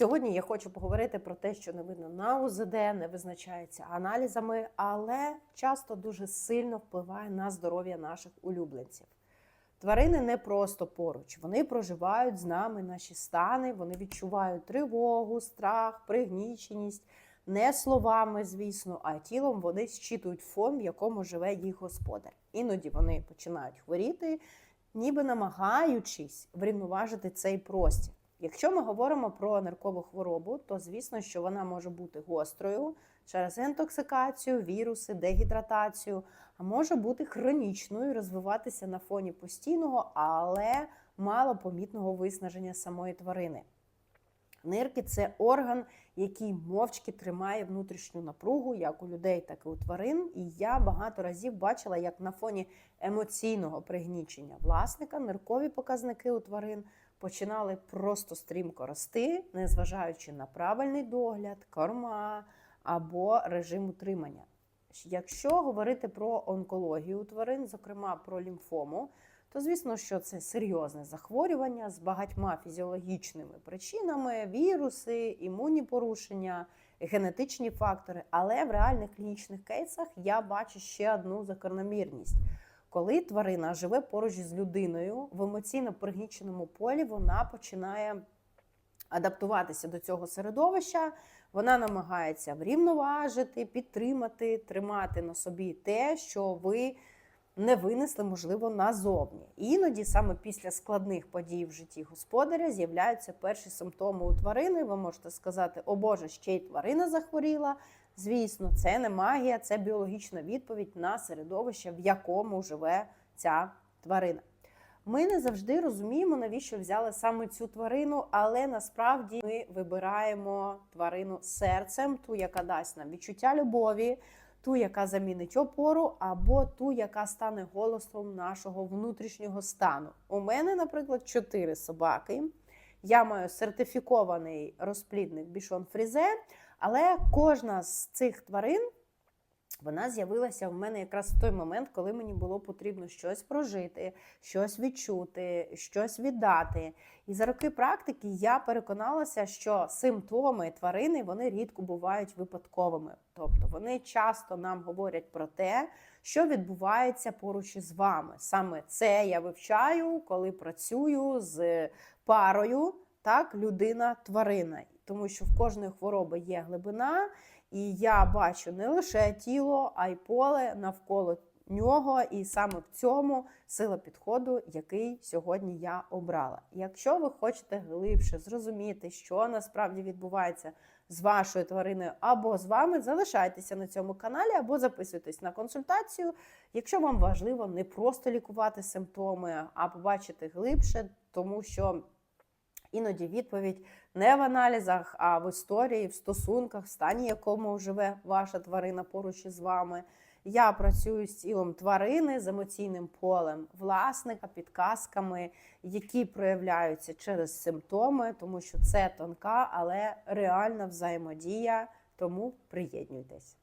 Сьогодні я хочу поговорити про те, що не видно на УЗД, не визначається аналізами, але часто дуже сильно впливає на здоров'я наших улюбленців. Тварини не просто поруч, вони проживають з нами наші стани, вони відчувають тривогу, страх, пригніченість, не словами, звісно, а тілом вони щитують фон, в якому живе їх господар. Іноді вони починають хворіти, ніби намагаючись врівноважити цей простір. Якщо ми говоримо про ниркову хворобу, то звісно, що вона може бути гострою через інтоксикацію, віруси, дегідратацію, а може бути хронічною, розвиватися на фоні постійного, але малопомітного виснаження самої тварини. Нирки це орган, який мовчки тримає внутрішню напругу, як у людей, так і у тварин. І я багато разів бачила, як на фоні емоційного пригнічення власника ниркові показники у тварин починали просто стрімко рости, незважаючи на правильний догляд, корма або режим утримання. Якщо говорити про онкологію тварин, зокрема про лімфому, то звісно, що це серйозне захворювання з багатьма фізіологічними причинами: віруси, імунні порушення, генетичні фактори. Але в реальних клінічних кейсах я бачу ще одну закономірність. Коли тварина живе поруч з людиною в емоційно пригніченому полі, вона починає адаптуватися до цього середовища, вона намагається врівноважити, підтримати, тримати на собі те, що ви не винесли, можливо, назовні. Іноді саме після складних подій в житті господаря з'являються перші симптоми у тварини. Ви можете сказати, о Боже, ще й тварина захворіла. Звісно, це не магія, це біологічна відповідь на середовище, в якому живе ця тварина. Ми не завжди розуміємо, навіщо взяли саме цю тварину, але насправді ми вибираємо тварину серцем, ту, яка дасть нам відчуття любові, ту, яка замінить опору, або ту, яка стане голосом нашого внутрішнього стану. У мене, наприклад, чотири собаки. Я маю сертифікований розплідник бішон фрізе, але кожна з цих тварин вона з'явилася в мене якраз в той момент, коли мені було потрібно щось прожити, щось відчути, щось віддати. І за роки практики я переконалася, що симптоми тварини вони рідко бувають випадковими. Тобто вони часто нам говорять про те, що відбувається поруч із вами. Саме це я вивчаю, коли працюю з парою, так, людина-тварина. Тому що в кожної хвороби є глибина, і я бачу не лише тіло, а й поле навколо нього. І саме в цьому сила підходу, який сьогодні я обрала. Якщо ви хочете глибше зрозуміти, що насправді відбувається з вашою твариною або з вами, залишайтеся на цьому каналі, або записуйтесь на консультацію. Якщо вам важливо не просто лікувати симптоми, а побачити глибше, тому що. Іноді відповідь не в аналізах, а в історії, в стосунках, в стані, якому живе ваша тварина поруч із вами. Я працюю з тілом тварини, з емоційним полем власника, підказками, які проявляються через симптоми, тому що це тонка, але реальна взаємодія. Тому приєднуйтесь.